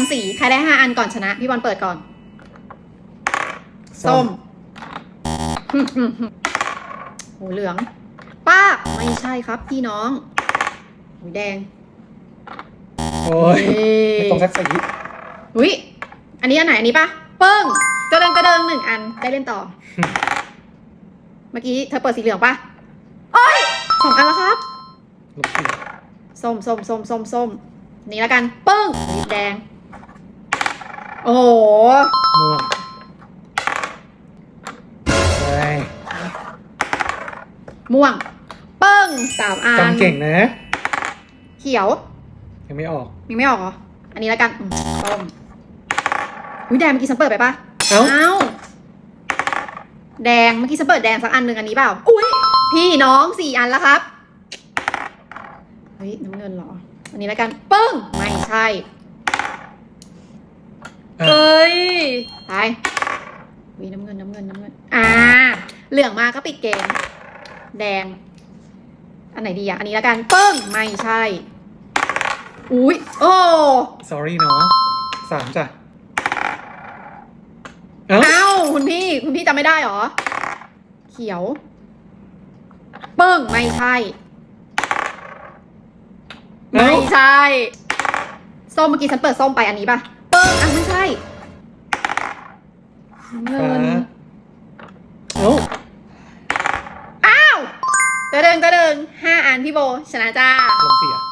ำสีใครได้ห้าอันก่อนชนะ พี่บอลเปิดก่อน ส้มโหเหลือง ป้าบไม่ใช่ครับพี่น้องหูแดงโอ้ยไม่ตรงสักสีอุ้ยอันนี้อันไหนอันนี้ปะเปิ้งกระเดิงกระเดิงหนึ่งอันได้เล่นต่อ เมื่อกี้เธอเปิดสีเหลืองปะโอ้ยสองอันแล้วครับลบสี่ส้มส้มส้มส้มส้มนี่แล้วกัน ปึ้งสีแดง โอ้โหม่วงไปม่วงปึ้งสามอันจำเก่งนะ เขียว ยังไม่ออก ยังไม่ออกเหรอ อันนี้แล้วกันอืมส้มอุ้ยแดงเมื่อกี้ฉันเปิดไปปะเอ้าวแดงเมื่อกี้ฉันเปิดแดงสักอันหนึ่งอันนี้เปล่า อุ้ยพี่น้องสี่อันแล้วครับ เฮ้ยน้ำเงินเหรอ อันนี้แล้วกัน ปึ้ง ไม่ใช่อะ เอ้ยไปวีน้ำเงินน้ำเงินน้ำเงิน อ่า เหลืองมาก็ปิดเกม แดง อันไหนดีอะ อันนี้แล้วกันปึ้งไม่ใช่ อุ้ยโอ้ sorry เนาะสามจ้ะ เอ้า เอ้า คุณพี่ คุณพี่จำไม่ได้เหรอ เขียวปึ้งไม่ใช่ เอ้า ไม่ใช่ ส้มเมื่อกี้ฉันเปิดส้มไปอันนี้ป่ะปึ้ งอะไม่ใช่น้ำเงิฟ้านเอ้าอ้าวกระเดิงกระเดิงห้าอันพี่โบชนะจ้าลงเสีย